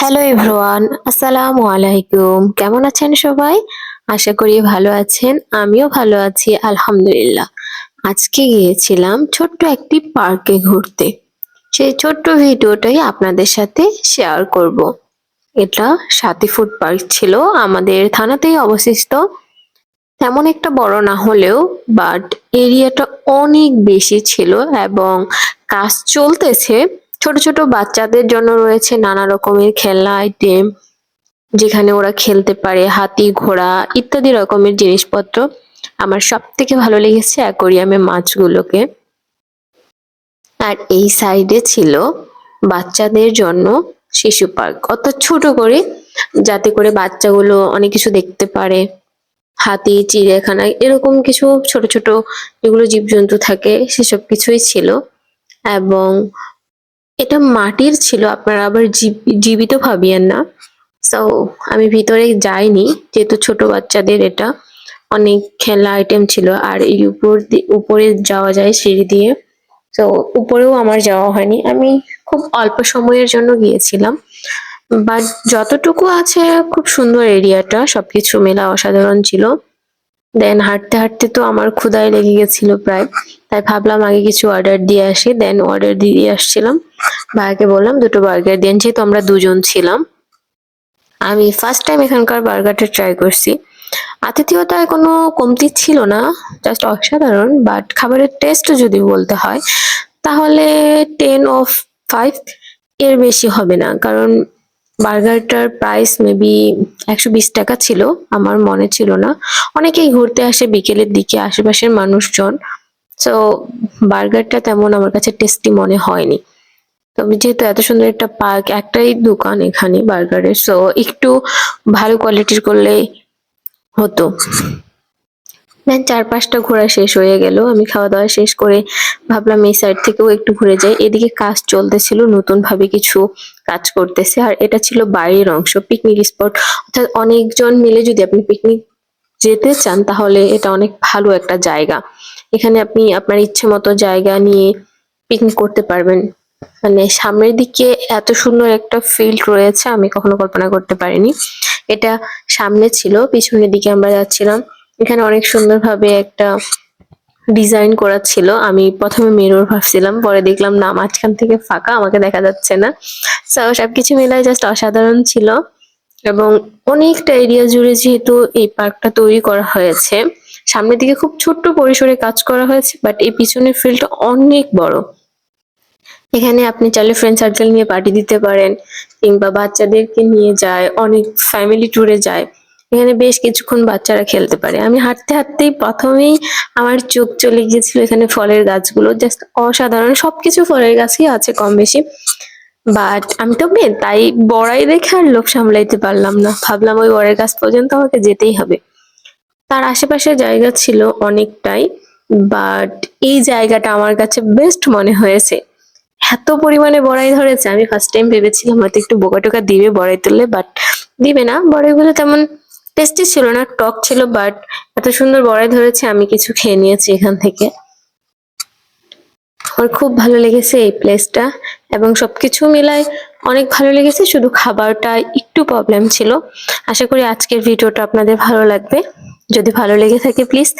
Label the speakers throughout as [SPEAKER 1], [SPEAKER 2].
[SPEAKER 1] Hello everyone আসসালামু আলাইকুম কেমন আছেন সবাই? আশা করি ভালো আছেন। আমিও ভালো আছি, আলহামদুলিল্লাহ। আজকে গিয়েছিলাম ছোট্ট একটি পার্কে ঘুরতে। সেই ছোট্ট ভিডিওটাই আপনাদের সাথে শেয়ার করব। এটা সাথী ফুড পার্ক ছিল, আমাদের থানাতেই অবস্থিত। তেমন একটা বড় না হলেও বাট এরিয়াটা অনেক বেশি ছিল এবং কাজ চলতেছে। ছোট ছোট বাচ্চাদের জন্য রয়েছে নানা রকমের খেলনা আইটেম যেখানে ওরা খেলতে পারে, হাতি, ঘোড়া ইত্যাদি রকমের জিনিসপত্র। আমার সব থেকে ভালো লেগেছে অ্যাকোরিয়ামে মাছগুলোকে। আর এই সাইডে ছিল বাচ্চাদের জন্য শিশু পার্ক অর্থাৎ ছোট করে, যাতে করে বাচ্চাগুলো অনেক কিছু দেখতে পারে। হাতি, চিড়িয়াখানা এরকম কিছু ছোট ছোট যেগুলো জীবজন্তু থাকে, সেসব কিছুই ছিল। এবং এটা মাটির ছিল, আপনারা আবার জীব- জীবিত ভাবিয়েন না। সো আমি ভিতরে যাইনি, যেহেতু ছোট বাচ্চাদের এটা অনেক খেলা আইটেম ছিল, আর এই উপর উপরে যাওয়া যায় সিঁড়ি দিয়ে। তো উপরেও আমার যাওয়া হয়নি। আমি খুব অল্প সময়ের জন্য গিয়েছিলাম। বাট যতটুকু আছে, খুব সুন্দর এরিয়াটা, সবকিছু মেলা অসাধারণ ছিল। দেন হাঁটতে হাঁটতে তো আমার ক্ষুধায় লেগে গেছিল প্রায়। তাই ভাবলাম আগে কিছু অর্ডার দিয়ে আসি। দেন অর্ডার দিয়ে আসছিলাম। ভাইকে বললাম, দুটো বার্গার দেন, যেহেতু আমরা দুজন ছিলাম। আমি ফার্স্ট টাইম এখানকার বার্গারটা ট্রাই করছি। আতিথেয়তায় কোনো কমতি ছিল না জাস্ট অসাধারণ বাট খাবারের টেস্ট যদি বলতে হয়, তাহলে টেন অফ ফাইভ এর বেশি হবে না। কারণ বার্গারটার প্রাইস মেবি একশো বিশ টাকা ছিল, আমার মনে ছিল না। অনেকেই ঘুরতে আসে, বিকেলের দিকে আশেপাশের মানুষজন। তো বার্গারটা তেমন আমার কাছে টেস্টি মনে হয়নি। তবে যেহেতু এত সুন্দর একটা পার্ক একটাই দোকান এখানে বার্গারের সো একটু ভালো কোয়ালিটির করলে হতো। দেন চার পাঁচটা ঘোরা শেষ হয়ে গেল, আমি খাওয়া দাওয়া শেষ করে ভাবলাম এই সাইড থেকেও একটু ঘুরে যাই। এদিকে কাজ চলতেছিল নতুন ভাবে কিছু কাজ করতেছে, আর এটা ছিল বাইরের অংশ পিকনিক স্পট অর্থাৎ অনেকজন মিলে যদি আপনি পিকনিক যেতে চান, তাহলে এটা অনেক ভালো একটা জায়গা। এখানে আপনি আপনার ইচ্ছে মতো জায়গা নিয়ে পিকনিক করতে পারবেন। মানে সামনের দিকে এত সুন্দর একটা ফিল্ড রয়েছে, আমি কখনো কল্পনা করতে পারিনি। এটা সামনে ছিল, পিছনের দিকে আমরা যাচ্ছিলাম। এখানে অনেক সুন্দরভাবে একটা ডিজাইন করা ছিল। আমি প্রথমে মিরর ভাবছিলাম, পরে দেখলাম না, মাঝখান থেকে ফাঁকা, আমাকে দেখা যাচ্ছে না। সবকিছু মিলাই জাস্ট অসাধারণ ছিল। এবং অনেকটা এরিয়া জুড়ে যেহেতু এই পার্কটা তৈরি করা হয়েছে, সামনের দিকে খুব ছোট্ট পরিসরে কাজ করা হয়েছে বাট এই পিছনের ফিল্ডটা অনেক বড়। এখানে আপনি চাইলে ফ্রেন্ড সার্কেল নিয়ে পার্টি দিতে পারেন, কিংবা বাচ্চাদেরকে নিয়ে যায়, অনেক ফ্যামিলি ট্যুরে যায়। এখানে বেশ কিছুক্ষণ বাচ্চারা খেলতে পারে। আমি হাঁটতে হাঁটতেই প্রথমেই আমার চোখ চলে গিয়েছিল এখানে ফলের গাছগুলো। জাস্ট অসাধারণ। সবকিছু ফলের গাছই আছে কম বেশি বাট আমি তো মেয়ে তাই বড়াই দেখে আর লোক সামলাইতে পারলাম না। ভাবলাম ওই বড়ের কাছ পর্যন্ত আমাকে যেতেই হবে। তার আশেপাশে জায়গা ছিল অনেকটাই বাট এই জায়গাটা আমার কাছে বেস্ট মনে হয়েছে। এত পরিমাণে বড়াই ধরেছে, আমি ফার্স্ট টাইম ভেবেছিলাম হয়তো একটু বোকা টোকা দিবে বড়াই তুললে বাট দিবে না। বড়াইগুলো তেমন টেস্টি ছিল না, টক ছিল বাট এত সুন্দর বড়াই ধরেছে, আমি কিছু খেয়ে নিয়েছি এখান থেকে। আমার খুব ভালো লেগেছে এই প্লেসটা এবং সবকিছু মিলায় অনেক ভালো লেগেছে। শুধু খাবারটা একটু প্রবলেম ছিল। আশা করি আজকের ভিডিওটা আপনাদের ভালো লাগবে। যদি ভালো লেগে থাকে প্লিজ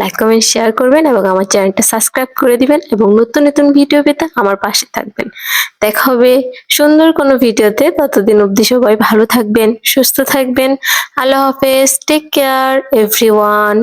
[SPEAKER 1] লাইক কমেন্ট শেয়ার করবেন এবং আমার চ্যানেলটা সাবস্ক্রাইব করে দিবেন এবং নতুন নতুন ভিডিও পেতে আমার পাশে থাকবেন। দেখা হবে সুন্দর কোনো ভিডিওতে। ততদিন অবধি সবাই ভালো থাকবেন, সুস্থ থাকবেন। আল্লাহ হাফেজ। Take care everyone